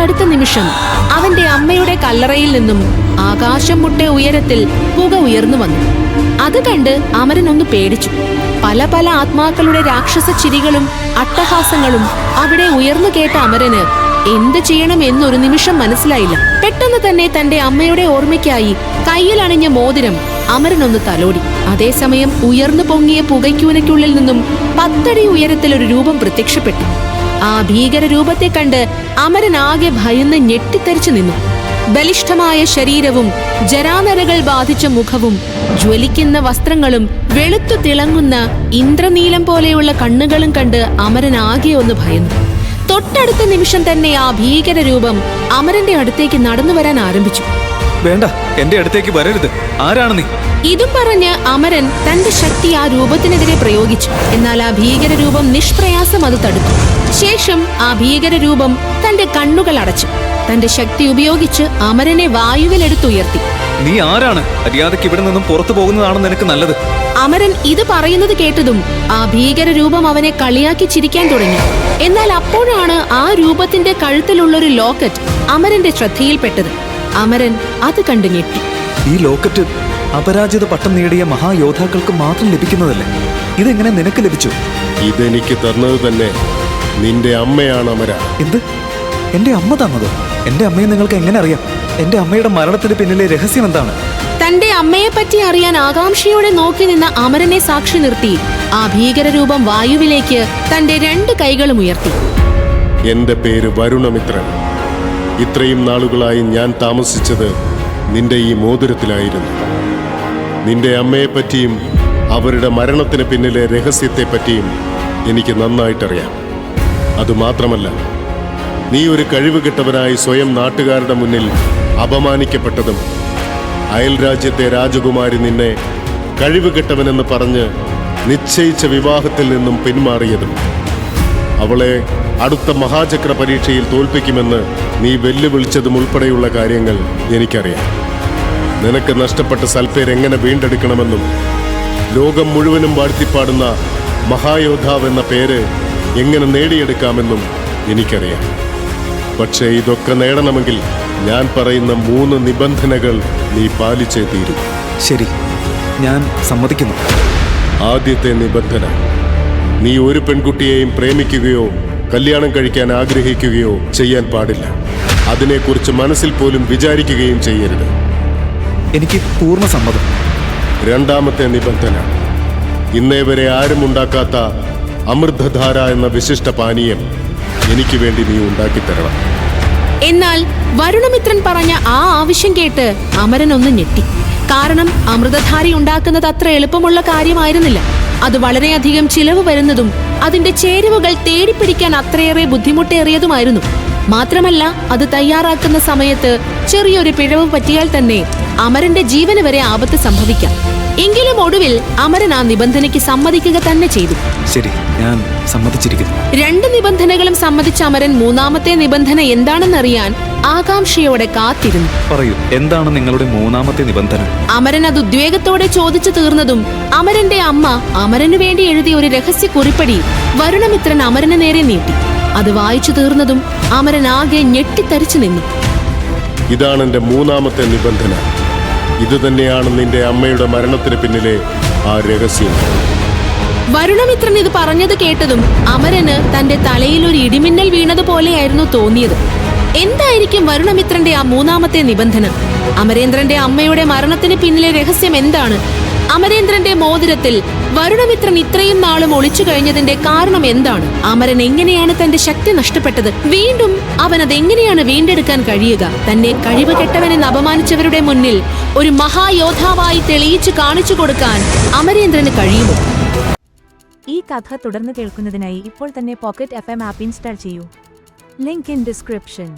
തൊട്ടടുത്ത നിമിഷം അവന്റെ അമ്മയുടെ കല്ലറയിൽ നിന്നും ആകാശം മുട്ടെ ഉയരത്തിൽ പുക ഉയർന്നു വന്നു. അത് കണ്ട് അമരൻ ഒന്ന് പേടിച്ചു. പല പല ആത്മാക്കളുടെ രാക്ഷസ ചിരികളും അട്ടഹാസങ്ങളും അവിടെ ഉയർന്നു കേട്ട അമരന് എന്ത് ചെയ്യണം എന്നൊരു നിമിഷം മനസ്സിലായില്ല. പെട്ടെന്ന് തന്നെ തന്റെ അമ്മയുടെ ഓർമ്മയ്ക്കായി കയ്യിൽ അണിഞ്ഞ മോതിരം അമരനൊന്ന് തലോടി. അതേസമയം ഉയർന്നു പൊങ്ങിയ പുകയ്ക്കൂനയ്ക്കുള്ളിൽ നിന്നും പത്തടി ഉയരത്തിൽ ഒരു രൂപം പ്രത്യക്ഷപ്പെട്ടു. ആ ഭീകര രൂപത്തെ കണ്ട് അമരനാകെ ഭയന്ന് ഞെട്ടിത്തെറിച്ചു നിന്നു. ബലിഷ്ഠമായ ശരീരവും ജരാനരകൾ ബാധിച്ച മുഖവും ജ്വലിക്കുന്ന വസ്ത്രങ്ങളും വെളുത്തു തിളങ്ങുന്ന ഇന്ദ്രനീലം പോലെയുള്ള കണ്ണുകളും കണ്ട് അമരൻ ആകെ ഒന്ന് ഭയന്നു. തൊട്ടടുത്ത നിമിഷം തന്നെ ആ ഭീകര രൂപം അമരന്റെ അടുത്തേക്ക് നടന്നു വരാൻ ആരംഭിച്ചു. വേണ്ട എന്റെ അടുത്തേക്ക് വരരുത്. ആരാണ് നീ? ഇതും പറഞ്ഞ് അമരൻ തന്റെ ശക്തി ആ രൂപത്തിനെതിരെ പ്രയോഗിച്ചു. എന്നാൽ ആ ഭീകര രൂപം നിഷ്പ്രയാസം അത് തടുത്തു. ശേഷം ആ ഭീകര രൂപം തന്റെ കണ്ണുകൾ അടച്ചു. തന്റെ ശക്തി ഉപയോഗിച്ച് അമരനെ വായുവിലെടുത്തുയർത്തി. നീ ആരാണ്? മര്യാദയ്ക്ക് ഇവിടെ നിന്നും പുറത്തു പോകുന്നതാണ് നിനക്ക് നല്ലത്. അമരൻ ഇത് പറയുന്നത് കേട്ടതും ആ ഭീകര രൂപം അവനെ കളിയാക്കി ചിരിക്കാൻ തുടങ്ങി. എന്നാൽ അപ്പോഴാണ് ആ രൂപത്തിന്റെ കഴുത്തിലുള്ളൊരു ലോക്കറ്റ് അമരന്റെ ശ്രദ്ധയിൽപ്പെട്ടത്. അമരൻ അത് കണ്ടു ഞെട്ടി. ഈ ലോക്കറ്റ് അപരാജിത പട്ടം നേടിയ മഹായോദ്ധാക്കൾക്ക് മാത്രം ലഭിക്കുന്നതല്ലേ? ഇതെങ്ങനെ നിനക്ക് ലഭിച്ചു? ഇതെനിക്ക് തന്നത് തന്നെ നിന്റെ അമ്മയാണ് അമര. എന്ത്? എന്റെ അമ്മ തന്നത്? എന്റെ അമ്മയെ നിങ്ങൾക്ക് എങ്ങനെ അറിയാം? എന്റെ അമ്മയുടെ മരണത്തിന് പിന്നിലെ രഹസ്യം എന്താണ്? തന്റെ അമ്മയെ പറ്റി അറിയാൻ ആകാംക്ഷയോടെ നോക്കി നിന്ന അമരനെ സാക്ഷി നിർത്തി. ആ ഭീകരരൂപം വായുവിലേക്ക് തന്റെ രണ്ട് കൈകളും ഉയർത്തി. എന്റെ പേര് വരുണമിത്രൻ. ഇത്രയും നാളുകളായി ഞാൻ താമസിച്ചത് നിന്റെ ഈ മോതിരത്തിലായിരുന്നു. നിന്റെ അമ്മയെപ്പറ്റിയും അവരുടെ മരണത്തിന് പിന്നിലെ രഹസ്യത്തെപ്പറ്റിയും എനിക്ക് നന്നായിട്ടറിയാം. അതുമാത്രമല്ല നീ ഒരു കഴിവ് കിട്ടവനായി സ്വയം നാട്ടുകാരുടെ മുന്നിൽ അപമാനിക്കപ്പെട്ടതും അയൽ രാജ്യത്തെ രാജകുമാരി നിന്നെ കഴിവ് കിട്ടവനെന്ന് പറഞ്ഞ് നിശ്ചയിച്ച വിവാഹത്തിൽ നിന്നും പിന്മാറിയതും അവളെ അടുത്ത മഹാചക്ര പരീക്ഷയിൽ തോൽപ്പിക്കുമെന്ന് നീ വെല്ലുവിളിച്ചതും ഉൾപ്പെടെയുള്ള കാര്യങ്ങൾ എനിക്കറിയാം. നിനക്ക് നഷ്ടപ്പെട്ട സൽപ്പേരെങ്ങനെ വീണ്ടെടുക്കണമെന്നും ലോകം മുഴുവനും വാഴ്ത്തിപ്പാടുന്ന മഹായോദ്ധാവ് എന്ന പേര് എങ്ങനെ നേടിയെടുക്കാമെന്നും എനിക്കറിയാം. പക്ഷേ ഇതൊക്കെ നേടണമെങ്കിൽ ഞാൻ പറയുന്ന മൂന്ന് നിബന്ധനകൾ നീ പാലിച്ചേ തീരും. ശരി ഞാൻ സമ്മതിക്കുന്നു. ആദ്യത്തെ നിബന്ധന നീ ഒരു പെൺകുട്ടിയെയും പ്രേമിക്കുകയോ കല്യാണം കഴിക്കാൻ ആഗ്രഹിക്കുകയോ ചെയ്യാൻ പാടില്ല. അതിനെക്കുറിച്ച് മനസ്സിൽ പോലും വിചാരിക്കുകയും ചെയ്യരുത്. എനിക്ക് പൂർണ സമ്മതം. രണ്ടാമത്തെ നിബന്ധന. ഇന്നേ വരെ ആരും ഉണ്ടാക്കാത്ത അമൃതധാര എന്ന വിശിഷ്ട പാനീയം എനിക്ക് വേണ്ടി നീ ഉണ്ടാക്കി തരണം എന്നാൽ വരുണമിത്രൻ പറഞ്ഞ ആ ആവശ്യം കേട്ട് അമരൻ ഒന്ന് ഞെട്ടി. കാരണം അമൃതധാരി ഉണ്ടാക്കുന്നത് അത്ര എളുപ്പമുള്ള കാര്യമായിരുന്നില്ല. അത് വളരെയധികം ചിലവ് വരുന്നതും അതിന്റെ ചേരുവകൾ തേടിപ്പിടിക്കാൻ അത്രയേറെ ബുദ്ധിമുട്ടേറിയതുമായിരുന്നു. മാത്രമല്ല അത് തയ്യാറാക്കുന്ന സമയത്ത് ചെറിയൊരു പിഴവ് പറ്റിയാൽ തന്നെ അമരന്റെ ജീവന് വരെ ആപത്ത് സംഭവിക്കാം. എങ്കിലും ഒടുവിൽ അമരൻ ആ നിബന്ധനയ്ക്ക് സമ്മതിക്കുക തന്നെ ചെയ്തു. ശരി ഞാൻ സമ്മതിച്ചിരിക്കുന്നു. രണ്ട് നിബന്ധനകളും സമ്മതിച്ച അമരൻ മൂന്നാമത്തെ നിബന്ധന എന്താണെന്നറിയാൻ ആകാംക്ഷയോടെ കാത്തിരുന്നു. പറയൂ എന്താണ് നിങ്ങളുടെ മൂന്നാമത്തെ നിബന്ധന? അമരൻ അത് ഉദ്വേഗത്തോടെ ചോദിച്ചു തീർന്നതും അമരന്റെ അമ്മ അമരനു വേണ്ടി എഴുതിയ ഒരു രഹസ്യ കുറിപ്പടി വരുണമിത്രൻ അമരന് നേരെ നീട്ടി. അത് വായിച്ചു തീർന്നതും അമരൻ ആകെ ഞെട്ടിത്തരിച്ചു നിന്നു. ഇതാണ് എന്റെ മൂന്നാമത്തെ നിബന്ധന. ഇത് തന്നെയാണ് നിന്റെ അമ്മയുടെ മരണത്തിന് പിന്നിലെ ആ രഹസ്യം. വരുണമിത്രൻ ഇത് പറഞ്ഞത് കേട്ടതും അമരന് തന്റെ തലയിൽ ഒരു ഇടിമിന്നൽ വീണതുപോലെയായിരുന്നു തോന്നിയത്. എന്തായിരിക്കും വരുണമിത്രന്റെ ആ മൂന്നാമത്തെ നിബന്ധന? അമരേന്ദ്രന്റെ അമ്മയുടെ മരണത്തിന് പിന്നിലെ രഹസ്യം എന്താണ്? അമരേന്ദ്രന്റെ മോതിരത്തിൽ വരുണമിത്രൻ ഇത്രയും നാളും ഒളിച്ചു കഴിഞ്ഞതിന്റെ കാരണം എന്താണ്? അമരൻ എങ്ങനെയാണ് തന്റെ ശക്തി നഷ്ടപ്പെട്ടത്? വീണ്ടും അവൻ അതെങ്ങനെയാണ് വീണ്ടെടുക്കാൻ കഴിയുക? തന്നെ കഴിവ് കെട്ടവനെന്ന് അപമാനിച്ചവരുടെ മുന്നിൽ ഒരു മഹായോദ്ധാവായി തെളിയിച്ചു കാണിച്ചു കൊടുക്കാൻ അമരേന്ദ്രന് കഴിയുമോ? ഈ കഥ തുടർന്ന് കേൾക്കുന്നതിനായി ഇപ്പോൾ തന്നെ pocket F M app install ചെയ്യൂ. Link in description.